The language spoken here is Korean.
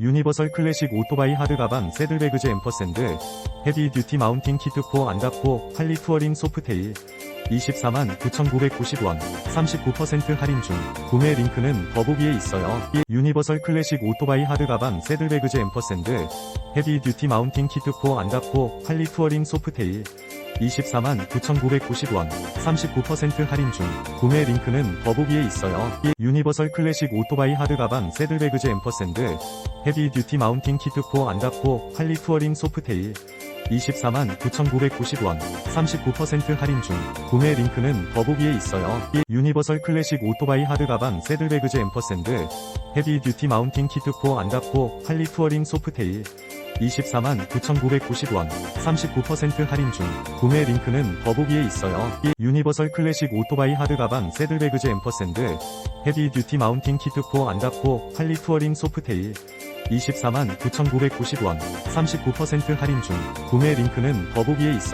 유니버설 클래식 오토바이 하드 가방 새들베그즈 앰퍼샌드 헤비 듀티 마운팅 키트 포 안다포 할리 투어링 소프테일 24만 9,990원 39% 할인 중 구매 링크는 더보기에 있어요. 이 유니버설 클래식 오토바이 하드 가방 새들베그즈 앰퍼샌드 헤비 듀티 마운팅 키트 포 안다포 할리 투어링 소프테일 24만 9,990원 39% 할인 중 구매 링크는 더보기에 있어요. 이 유니버설 클래식 오토바이 하드 가방 새들베그즈 앰퍼샌드 헤비 듀티 마운팅 키트 포 안다포 할리 투어링 소프테일 24만 9,990원 39% 할인 중 구매 링크는 더보기에 있어요. 이 유니버설 클래식 오토바이 하드 가방 새들베그즈 앰퍼샌드 헤비 듀티 마운팅 키트 포 안다포 할리 투어링 소프테일 24만 9,990원 39% 할인 중 구매 링크는 더보기에 있어요. 이 유니버설 클래식 오토바이 하드 가방 새들베그즈 앰퍼샌드 헤비 듀티 마운팅 키트 포 안다포 할리 투어링 소프테일 24만 9,990원 39% 할인 중 구매 링크는 더보기에 있어요.